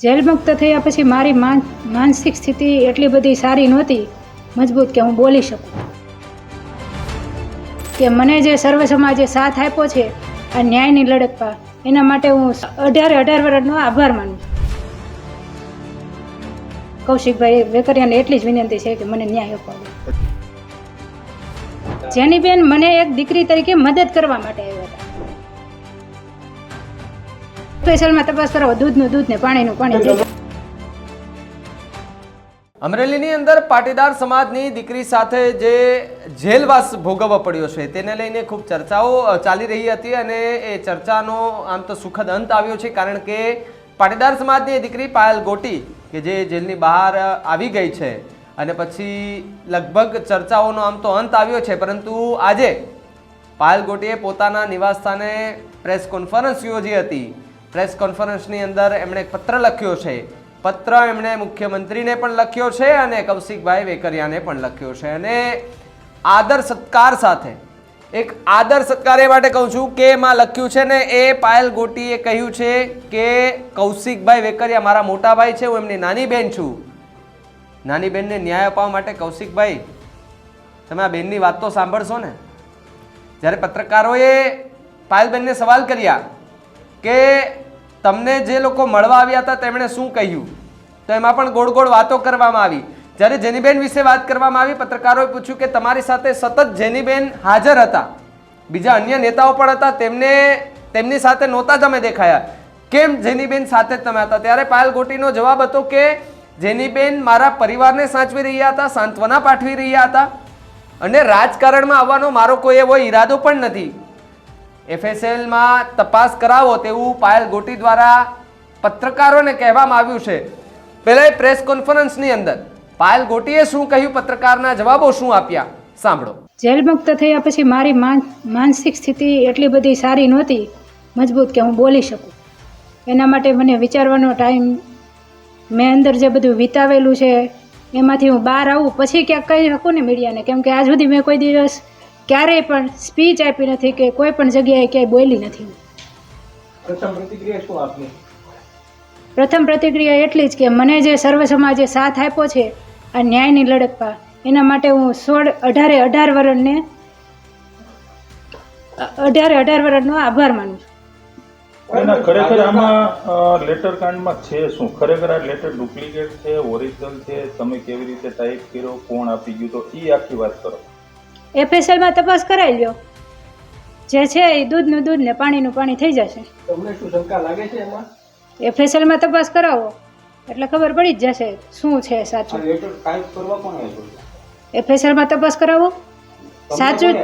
Jail મુક્ત થયા પછી મારી માન, માનસિક સ્થિતિ એટલી બધી સારી નહોતી, મજબૂત કે હું બોલી શકું. કે મને જે સર્વ સમાજે સાથ આપ્યો છે, આ ન્યાયની લડતમાં એના માટે હું અઢારે અઢાર વર્ષનો આભાર માનું કૌશિકભાઈ વેકરિયાને એટલી જ વિનંતી છે કે મને ન્યાય અપાવો. જેની બેન મને એક દીકરી તરીકે મદદ કરવા માટે આવ્યા હતા. સ્પેશિયલમાં તપાસ કરાવો દૂધનું દૂધ ને પાણીનું, પાણી અમરેલીની અંદર પાટીદાર સમાજની દીકરી સાથે જે જેલવાસ ભોગવવો પડ્યો છે, તેને લઈને ખૂબ ચર્ચાઓ ચાલી રહી હતી અને એ ચર્ચાનો આમ તો સુખદ અંત આવ્યો છે, કારણ કે પાટીદાર સમાજની દીકરી પાયલ ગોટી, કે જે જેલની બહાર આવી ગઈ છે. અને પછી લગભગ ચર્ચાઓનો આમ તો અંત આવ્યો છે, પરંતુ આજે પાયલ ગોટીએ પોતાના નિવાસસ્થાને પ્રેસ કોન્ફરન્સ યોજી હતી. પ્રેસ કોન્ફરન્સની અંદર એમણે એક પત્ર લખ્યો છે. પત્ર એમણે મુખ્યમંત્રીને પણ લખ્યો છે અને કૌશિકભાઈ વેકરિયાને પણ લખ્યો છે. અને આદર સત્કાર સાથે, એક આદર સત્કાર એ માટે કહું છું કે એમાં લખ્યું છે ને, એ પાયલ ગોટીએ કહ્યું છે કે કૌશિકભાઈ વેકરિયા મારા મોટા ભાઈ છે, હું એમની નાની બહેન છું. નાની બહેનને ન્યાય અપાવવા માટે કૌશિકભાઈ, તમે આ બેનની વાત તો સાંભળશો ને? જ્યારે પત્રકારોએ પાયલબેનને સવાલ કર્યા કે તમને જે લોકો મળવા આવ્યા હતા તેમણે શું કહ્યું? તો એમાં પણ ગોળ ગોળ વાતો કરવામાં આવી. જ્યારે જેનીબેન વિશે વાત કરવામાં આવી, પત્રકારોએ પૂછ્યું કે તમારી સાથે સતત જેનીબેન હાજર હતા. બીજા અન્ય નેતાઓ પણ હતા, તેમને, તેમની સાથે નહોતા જ અમે દેખાયા. કેમ જેનીબેન સાથે જ તમે હતા? ત્યારે પાયલ ગોટીનો જવાબ હતો કે જેનીબેન મારા પરિવારને સાચવી રહ્યા હતા, સાંત્વના પાઠવી રહ્યા હતા. અને રાજકારણમાં આવવાનો મારો કોઈ એવો ઈરાદો પણ નથી. એફએસએલમાં તપાસ કરાવો તેવું પાયલ ગોટી દ્વારા પત્રકારોને કહેવામાં આવ્યું છે. પહેલાં પ્રેસ કોન્ફરન્સની અંદર પાયલ ગોટીએ શું કહ્યું? પત્રકારના જવાબો શું આપ્યા? સાંભળો. જેલ મુક્ત થયા પછી મારી માન, માનસિક સ્થિતિ એટલી બધી સારી નહોતી, મજબૂત કે હું બોલી શકું. એના માટે મને વિચારવાનો ટાઈમ, મેં અંદર જે બધું વિતાવેલું છે, એમાંથી હું બહાર આવું, પછી ક્યાંક કહી શકું ને મીડિયાને? કેમ કે આજ સુધી મેં કોઈ દિવસ ક્યારેય પણ સ્પીચ આપી નથી કે કોઈ પણ જગ્યાએ ક્યાંય બોલી નથી. પ્રથમ પ્રતિક્રિયા શું આપની? પ્રથમ પ્રતિક્રિયા એટલી જ કે મને જે સર્વ સમાજે સાથ આપ્યો છે આ ન્યાયની લડતમાં એના માટે હું સોળ અઢારે અઢાર વરણને અઢારે અઢાર વરણનો આભાર માનું છું. એના ખરેખર આમાં લેટર કાંડમાં છે શું? ખરેખર આ લેટર ડુપ્લિકેટ છે ઓરિજિનલ છે? તમે કેવી રીતે ટાઈપ કર્યો? કોણ આપી ગયું? તો એ આખી વાત કરો. એફએસએલમાં તપાસ કરાવી લ્યો. જે છે એ દૂધનું દૂધ ને પાણીનું પાણી થઈ જશે. તમને શું શંકા લાગે છે એમાં? એફએસએલમાં તપાસ કરાવો. એટલે ખબર પડી જ જશે શું છે સાચું. એફએસએલમાં તપાસ કરાવો. સાચું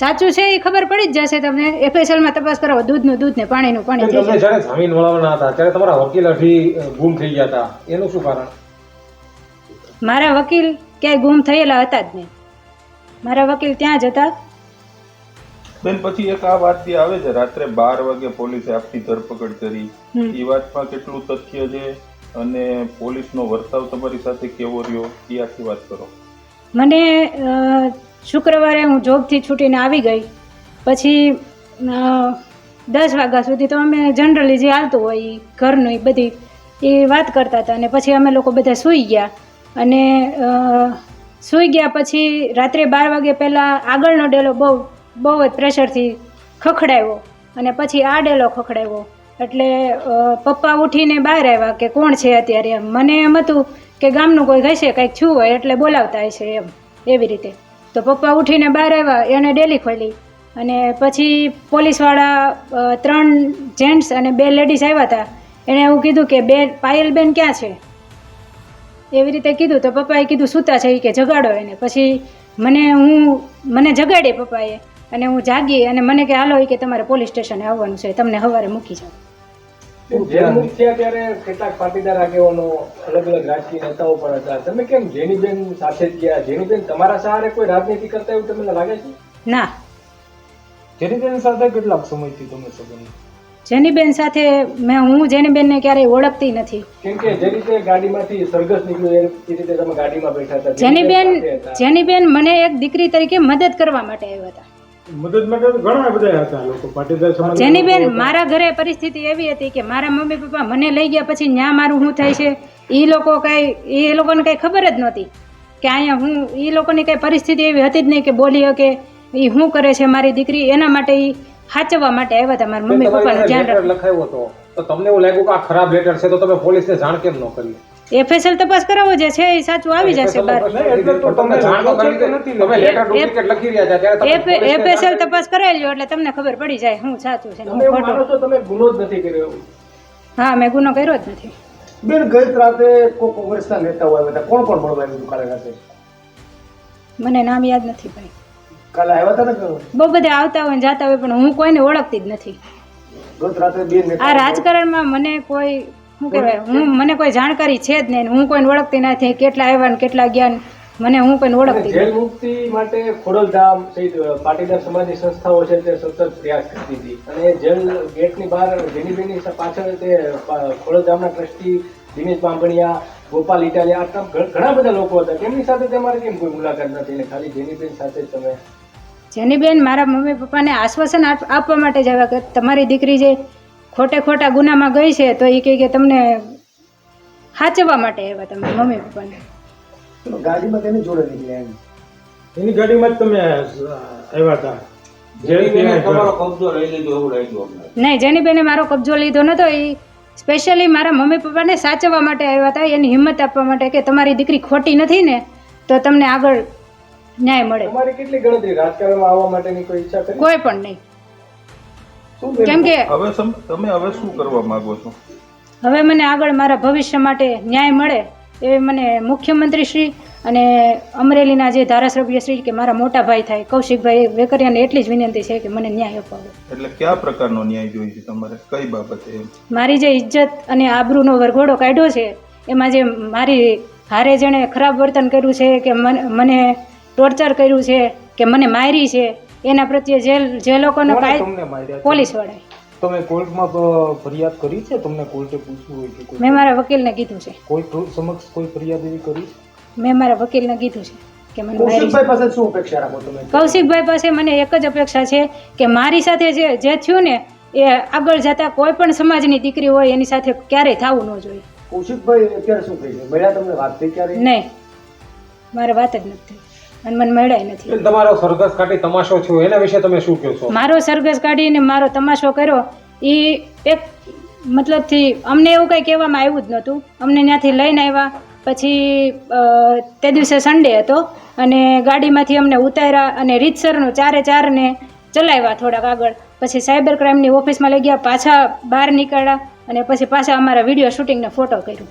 સાચું છે એ ખબર પડી જ જશે તમને. એફએસએલમાં તપાસ કરાવો. દૂધનું દૂધ ને પાણીનું પાણી થઈ જશે. જ્યારે જામીન મળવાના હતા ત્યારે તમારા વકીલ અઢી ગુમ થઈ ગયા હતા. એનું શું કારણ? મારા વકીલ ક્યાંય ગુમ થયેલા હતા જ નહીં. મારા વકીલ ત્યાં જ હતા? બેન પછી એક આ વાત જે આવે છે રાત્રે બાર વાગે પોલીસે આપની ધરપકડ કરી. એ વાતમાં કેટલું તથ્ય છે અને પોલીસનો વર્તાવ તમારી સાથે કેવો રહ્યો એ આખી વાત કરો. મને શુક્રવારે હું જોબથી છૂટીને આવી ગઈ. પછી દસ વાગ્યા સુધી તો અમે જનરલી જે હાલતું હોય ઘરનું એ બધી એ વાત કરતા હતા અને પછી અમે લોકો બધા સૂઈ ગયા. અને સૂઈ ગયા પછી રાત્રે બાર વાગે પહેલાં આગળનો ડેલો બહુ બહુ જ પ્રેશરથી ખખડાવ્યો અને પછી આ ડેલો ખખડાવ્યો એટલે પપ્પા ઉઠીને બહાર આવ્યા કે કોણ છે અત્યારે એમ. મને એમ હતું કે ગામનું કોઈ હશે, કંઈક છું હોય એટલે બોલાવતા હશે એમ, એવી રીતે. તો પપ્પા ઉઠીને બહાર આવ્યા એણે ડેલી ખોલી. અને પછી પોલીસવાળા ત્રણ જેન્ટ્સ અને બે લેડીઝ આવ્યા હતા. એણે એવું કીધું કે બે પાયલબેન ક્યાં છે? એવી રીતે કીધું તો પપ્પાએ કીધું સૂતા છે કે જગાડો એને. પછી મને હું મને જગાડે પપ્પાએ અને હું જાગી અને મને કે હાલો કે તમારે પોલીસ સ્ટેશને આવવાનું છે તમને સવારે મૂકી જાઓ કેટલાક પાટીદાર આગેવાનો અલગ અલગ રાજકીય નેતાઓ પણ હતા તમે કેમ જેનીબેન સાથે જ ગયા જેનીબેન તમારા સહારે કોઈ રાજનીતિ કરતા એવું તમને લાગે છે? ના. જેની સાથે કેટલાક સમયથી તમે સંબંધ જેનીબેન સાથે મેં હું જેનીબેનને ક્યારેય ઓળખતી નથી. કેમ કે જે રીતે ગાડીમાંથી સરઘસ નીકળ્યું એ રીતે તમે ગાડીમાં બેઠા હતા જેનીબેન જેનીબેન મને એક દીકરી તરીકે મદદ કરવા માટે આવ્યા હતા. મદદ માટે તો ઘણા બધા હતા લોકો. પાટીદાર સમાજ જેનીબેન મારા ઘરે પરિસ્થિતિ એવી હતી કે મારા મમ્મી પપ્પા મને લઈ ગયા પછી ન્યા મારું શું થાય છે? એ લોકો કાંઈ એ લોકોને કાંઈ ખબર જ નહોતી કે અહીંયા હું એ લોકોની કાંઈ પરિસ્થિતિ એવી હતી જ નહીં કે બોલી શકે. એ શું કરે છે મારી દીકરી? એના માટે એ સાચવવા માટે આવ્યા તમારા મમ્મી પપ્પાનું ધ્યાન લેટર લખાયો હતો. તો તમને એવું લાગ્યું કે આ ખરાબ લેટર છે તો તમે પોલીસને જાણ કેમ ન કરી? એફએસએલ તપાસ કરાવો જે છે એ સાચું આવી જશે બહાર. એફએસએલ તપાસ કરાવી લો એટલે તમને ખબર પડી જાય હું સાચું છે તમે ગુનો જ નથી કર્યો હા મેં ગુનો કર્યો જ નથી. બેન ગઈ રાતે કોઈ કોંગ્રેસના નેતાઓ આવ્યા હતા. કોણ કોણ મળવા આવ્યું કાલે રાતે? મને નામ યાદ નથી ભાઈ. કાલે આવ્યા હતા ને બહુ બધા આવતા હોય ને જાતા હોય પણ હું કોઈને ઓળખતી જ નથી. ગત રાતે બે આ રાજકારણમાં મને કોઈ શું કહેવાય હું મને કોઈ જાણકારી છે જ નહીં હું કોઈને ઓળખતી નથી. કેટલા આવ્યા ને કેટલા ગયા મને હું કોઈને ઓળખતી જેલ મુક્તિ માટે ખોડલધામ સહિત પાટીદાર સમાજની સંસ્થાઓ છે તે સતત પ્રયાસ કરતી હતી અને જેલ ગેટની બહાર જેનીબેનની પાછળ તે ખોડલધામના ટ્રસ્ટી દિનેશ બાંભણિયા ગોપાલ ઇટાલિયા ઘણા બધા લોકો હતા. તેમની સાથે તમારે કેમ કોઈ મુલાકાત નથી? ખાલી જેનીબેન સાથે જ તમે જેની બેન મારા મમ્મી પપ્પાને આશ્વાસન આપ- આપવા માટે જ આવ્યા કે તમારી દીકરી જે ખોટે ખોટા ગુનામાં ગઈ છે તો એ કહે કે તમને સાચવવા માટે આવ્યા તમે મમ્મી પપ્પાને. ગાડીમાં તેને જોડે નીકળ્યા એની ગાડીમાં જ તમે આવ્યા હતા. જેને તમારો કબજો લઈ લીધો એવું લાગ્યું અમને. નહીં જેની બેને મારો કબજો લીધો નતો એ સ્પેશિયલી મારા મમ્મી પપ્પાને સાચવવા માટે આવ્યા હતા એની હિંમત આપવા માટે કે તમારી દીકરી ખોટી નથી ને તો તમને આગળ ન્યાય મળે. તમારી કેટલી ગણતરી? રાજકારણમાં આવવા માટેની કોઈ ઈચ્છા કરી? કોઈ પણ નહીં. કેમ કે હવે તમે હવે શું કરવા માંગો છો? હવે મને આગળ મારા ભવિષ્ય માટે ન્યાય મળે એ મને મુખ્યમંત્રી શ્રી અને અમરેલીના જે ધારાસભ્ય શ્રી કે મારા મોટા ભાઈ થાય કૌશિકભાઈ વેકરિયાને એટલી જ વિનંતી છે કે મને ન્યાય અપાવો. એટલે કયા પ્રકારનો ન્યાય જોઈએ છે તમારે? કઈ બાબતે મારી જે ઇજ્જત અને આબરૂનો વરઘોડો કાઢ્યો છે એમાં જે મારી હારે જેણે ખરાબ વર્તન કર્યું છે કે મને મને ટોર્ચર કર્યું છે કે મને મારી છે એના પ્રત્યે જે જે લોકોનો? પોલીસ વાળાએ. તમે કોર્ટમાં ફરિયાદ કરી છે? તમને કોર્ટે પૂછ્યું હોય કે મેં મારા વકીલને કીધું છે. કોઈ સમક્ષ કોઈ ફરિયાદ એવી કરી મેં મારા વકીલને કીધું છે કે મને મારી કૌશિકભાઈ પાસે શું અપેક્ષા રાખો તમે? કૌશિકભાઈ પાસે મને એક જ અપેક્ષા છે કે મારી સાથે જે જે થયું ને એ આગળ જતા કોઈ પણ સમાજની દીકરી હોય એની સાથે ક્યારેય થવું ન જોઈએ. કૌશિકભાઈ અત્યારે શું થઈ છે? મળ્યા તમને વાત થઈ ક્યારે નહીં. મારે વાત જ નથી થઈ. અને મને મળ્યા નથી. તમારો સરઘસ કાઢી તમાશો થયો એના વિશે તમે શું કહો છો? મારો સરઘસ કાઢીને મારો તમાશો કર્યો એ એક મતલબથી અમને એવું કંઈ કહેવામાં આવ્યું જ નહોતું. અમને ત્યાંથી લઈને આવ્યા પછી તે દિવસે સન્ડે હતો અને ગાડીમાંથી અમને ઉતાર્યા અને રીતસરનું ચારે ચારને ચલાવ્યા થોડાક આગળ. પછી સાયબર ક્રાઇમની ઓફિસમાં લઈ ગયા પાછા બહાર નીકળ્યા અને પછી પાછા અમારા વીડિયો શૂટિંગને ફોટો કર્યું.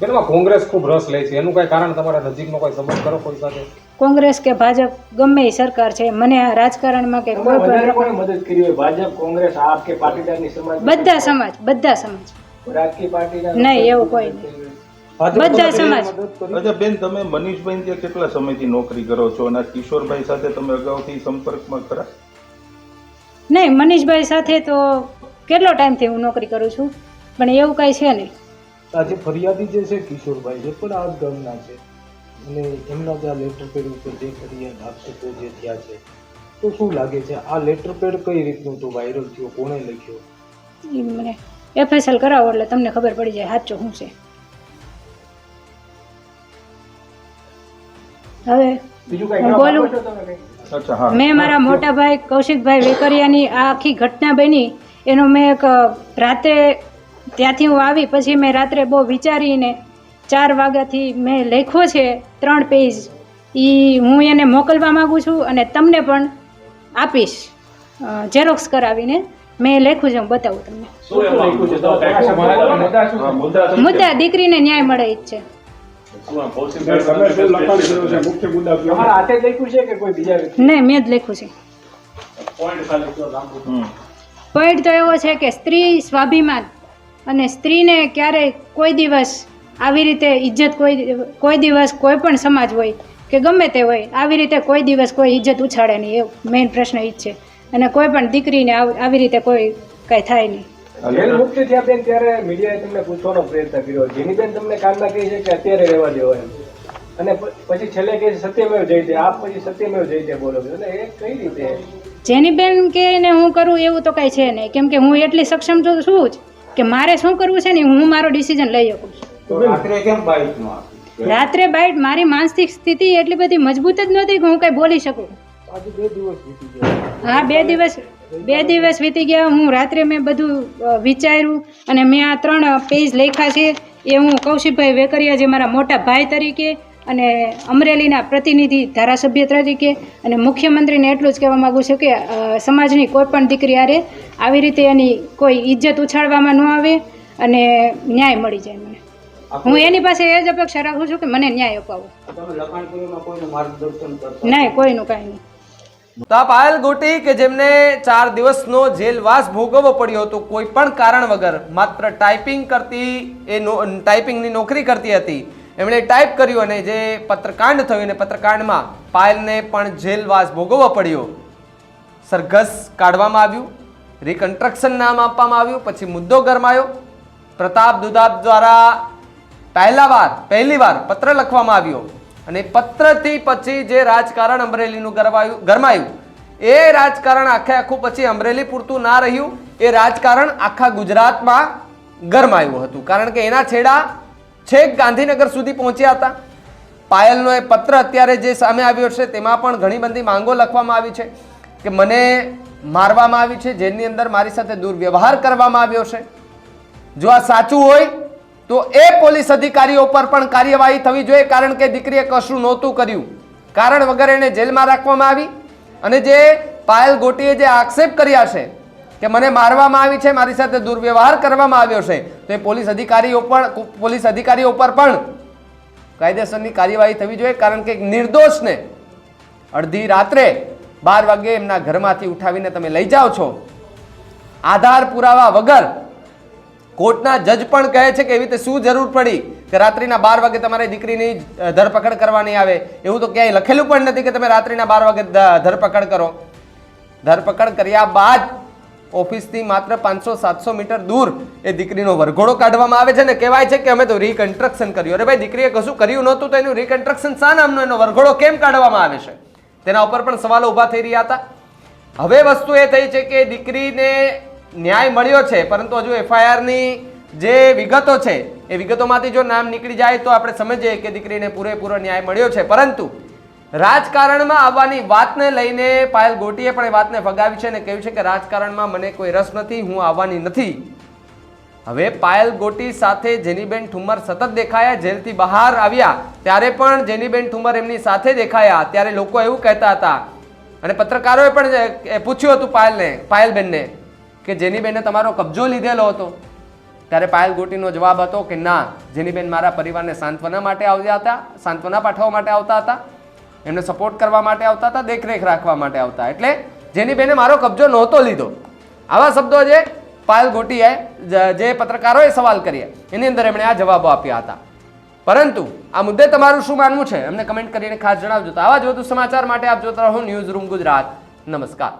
બેનમાં કોંગ્રેસ ખૂબ રસ લે છે. એનું કઈ કારણ તમારા નજીકનો કોઈ સંબંધ કરો કોઈ સાથે? કોંગ્રેસ કે ભાજપ ગમે એ સરકાર છે મને આ રાજકારણમાં કે કોઈ પણ મદદ કરી હોય? ભાજપ કોંગ્રેસ આપ કે પાટીદારની સમાજ? બધા સમાજ બધા સમાજ. રાજકીય પાર્ટીના નહીં, એવું કોઈ નહીં. બધા સમાજ. અચ્છા બેન તમે મનીષભાઈ ત્યાં કેટલા સમયથી નોકરી કરો છો? અને કિશોરભાઈ સાથે તમે અગાઉથી સંપર્કમાં ખરા? નહીં મનીષભાઈ સાથે તો કેટલો ટાઈમથી હું નોકરી કરું છું? પણ એવું કાંઈ છે નહીં. આજે ફરિયાદી જે છે કિશોરભાઈ એ પણ આ ગામના છે. અને એમના જે આ લેટર પેડ ઉપર જે ફરિયાદ આક્ષેપો જે થયા છે તો શું લાગે છે? આ લેટર પેડ કઈ રીતનું તો વાયરલ થયો? કોણે લખ્યો? એ મને એફએસએલ કરાવો એટલે તમને ખબર પડી જાય સાચો શું છે. હવે બોલું? મેં મારા મોટા ભાઈ કૌશિકભાઈ વેકરિયાની આ આખી ઘટના બની. એનો મેં એક રાતે ત્યાંથી હું આવી પછી મેં રાત્રે બહુ વિચારીને ચાર વાગ્યાથી મેં લખ્યો છે ત્રણ પેજ એ હું એને મોકલવા માગું છું અને તમને પણ આપીશ. ઝેરોક્સ કરાવીને મેં લખ્યું છે હું બતાવું તમને. મુદ્દા દીકરીને ન્યાય મળે જ છે. તમારા હાથે જ લખ્યું છે કે કોઈ બીજા વ્યક્તિ નહીં મેં જ લખ્યું છે. પોઈન્ટ તો એવો છે કે સ્ત્રી સ્વાભિમાન અને સ્ત્રીને ક્યારેય કોઈ દિવસ આવી રીતે ઇજ્જત કોઈ કોઈ દિવસ કોઈ પણ સમાજ હોય કે ગમે તે હોય આવી રીતે કોઈ દિવસ કોઈ ઇજ્જત ઉછાળે નહીં એવું મેઇન પ્રશ્ન એ જ છે. અને કોઈ પણ દીકરીને આવી રીતે કોઈ કાંઈ થાય નહીં. જેલ મુક્તિ થયા બેન ત્યારે મીડિયાએ તમને પૂછવાનો પ્રયત્ન કર્યો. જેની બેન તમને કાનમાં કહે છે કે અત્યારે રહેવા દેવો એમ. અને પછી છેલ્લે કહે છે સત્યમેવ જયતે આપ પછી સત્યમેવ જયતે બોલો છો. એટલે એ કઈ રીતે? જેની બેન કે ને હું કરું એવું તો કાંઈ છે નહીં. કેમ કે હું એટલી સક્ષમ છું જ? કે મારે શું કરવું છે ને હું મારો ડિસિઝન લઈ શકું છું. રાત્રે કેમ બાઈકનું આપી? રાત્રે બાઈટ મારી માનસિક સ્થિતિ એટલી બધી મજબૂત જ નહોતી કે હું કંઈ બોલી શકું. આજે બે દિવસ વીતી ગયા. હા બે દિવસ બે દિવસ વીતી ગયા. હું રાત્રે મેં બધું વિચાર્યું અને મેં આ ત્રણ પેજ લખ્યા છે. એ હું કૌશિકભાઈ વેકરિયા જે મારા મોટા ભાઈ તરીકે અને અમરેલીના પ્રતિનિધિ ધારાસભ્ય તરીકે અને મુખ્યમંત્રીને એટલું જ કહેવા માગું છું કે સમાજની કોઈ પણ દીકરી આરે આવી રીતે એની કોઈ ઇજ્જત ઉછાળવામાં ન આવે અને ન્યાય મળી જાય મને. હું એની પાસે એ જ અપેક્ષા રાખું છું કે મને ન્યાય અપાવો. તમે લખાણ કરીને કોઈને માર્ગદર્શન કરતા નહીં કોઈનું કાંઈ નહીં. તો આ પાયલ ગોટી કે જેમને ચાર દિવસનો જેલવાસ ભોગવવો પડ્યો હતો કોઈ પણ કારણ વગર માત્ર ટાઈપિંગ કરતી એ ટાઈપિંગની નોકરી કરતી હતી. એમણે ટાઈપ કર્યું અને જે પત્રકાંડ થયું અને પત્રકાંડમાં પાયલને પણ જેલવાસ ભોગવવો પડ્યો. સરઘસ કાઢવામાં આવ્યું રિકન્સ્ટ્રક્શન નામ આપવામાં આવ્યું પછી મુદ્દો ગરમાયો. પ્રતાપ દુદાબ દ્વારા પહેલા વાર, પહેલી વાર પત્ર લખવામાં આવ્યો. અને પત્રથી પછી જે રાજકારણ અમરેલીનું ગરમાયું ગરમાયું, એ રાજકારણ આખે આખું પછી અમરેલી પૂરતું ના રહ્યું. એ રાજકારણ આખા ગુજરાતમાં ગરમાયું હતું. કારણ કે એના છેડા છેક ગાંધીનગર સુધી પહોંચ્યા હતા. પાયલનો એ પત્ર અત્યારે જે સામે આવ્યો છે, તેમાં પણ ઘણી બધી માંગો લખવામાં આવી છે કે મને મારવામાં આવી છે, જેની અંદર મારી સાથે દુર્વ્યવહાર કરવામાં આવ્યો છે. જો આ સાચું હોય તો એ પોલીસ અધિકારીઓ પર પણ કાર્યવાહી થવી જોઈએ, કારણ કે દીકરીએ કશું નહોતું કર્યું. કારણ વગર એને જેલમાં રાખવામાં આવી અને જે પાયલ ગોટીએ જે આક્ષેપ કર્યા છે કે મને મારવામાં આવી છે, મારી સાથે દુર્વ્યવહાર કરવામાં આવ્યો છે, તો એ પોલીસ અધિકારીઓ પણ પોલીસ અધિકારીઓ પર પણ કાયદેસરની કાર્યવાહી થવી જોઈએ, કારણ કે એક નિર્દોષને અડધી રાત્રે બાર વાગે એમના ઘરમાંથી ઉઠાવીને તમે લઈ જાઓ છો. આધાર પુરાવા વગર કોર્ટના જજ પણ કહે છે કે એવી રીતે શું જરૂર પડી કે રાત્રિના બાર વાગે તમારી દીકરીની ધરપકડ કરવાની આવે? એવું તો ક્યાંય લખેલું પણ નથી કે તમે રાત્રિના બાર વાગે ધરપકડ કરો. ધરપકડ કર્યા બાદ ઓફિસથી માત્ર પાંચસો, સાતસો મીટર દૂર એ દીકરીનો વરઘોડો કાઢવામાં આવે છે ને કહેવાય છે કે અમે તો રીકન્સ્ટ્રક્શન કર્યું. અરે ભાઈ, દીકરીએ કશું કર્યું નહોતું તો એનું રીકન્સ્ટ્રક્શન શા નામનો એનો વરઘોડો કેમ કાઢવામાં આવે છે? તેના ઉપર પણ સવાલો ઊભા થઈ રહ્યા હતા. હવે વસ્તુ એ થઈ છે કે દીકરીને ન્યાય મળ્યો છે, પરંતુ હજુ એફઆઈઆરની જે વિગતો છે, એ વિગતોમાંથી જો નામ નીકળી જાય તો આપણે સમજીએ કે દીકરીને પૂરેપૂરો ન્યાય મળ્યો છે. પરંતુ રાજકારણમાં આવવાની વાતને લઈને પાયલ ગોટીએ પણ એ વાતને ફગાવી છે અને કહ્યું છે કે રાજકારણમાં મને કોઈ રસ નથી, હું આવવાની નથી. હવે પાયલ ગોટી સાથે જેનીબેન ઠુમ્મર સતત દેખાયા, જેલથી બહાર આવ્યા, ત્યારે પણ જેનીબેન ઠુમર એમની સાથે દેખાયા, ત્યારે લોકો એવું કહેતા હતા. અને પત્રકારોએ પણ પૂછ્યું હતું પાયલને, પાયલબેનને કે જેની બેને તમારો કબજો લીધેલો હતો? ત્યારે પાયલ ગોટીનો જવાબ હતો કે ના, જેનીબેન મારા પરિવારને સાંત્વના માટે આવ્યા હતા, સાંત્વના પાઠવવા માટે આવતા હતા, એમને સપોર્ટ કરવા માટે આવતા હતા, દેખરેખ રાખવા માટે આવતા. એટલે જેની બેને મારો કબજો નહોતો લીધો. આવા શબ્દો જે પાયલ ગોટીએ, જે પત્રકારોએ સવાલ કર્યા, એની અંદર એમણે આ જવાબો આપ્યા હતા. પરંતુ આ મુદ્દે તમારું શું માનવું છે? અમને કમેન્ટ કરીને ખાસ જણાવજો. તો આવા જ વધુ સમાચાર માટે આપ જોતા રહો ન્યૂઝ રૂમ ગુજરાત. નમસ્કાર.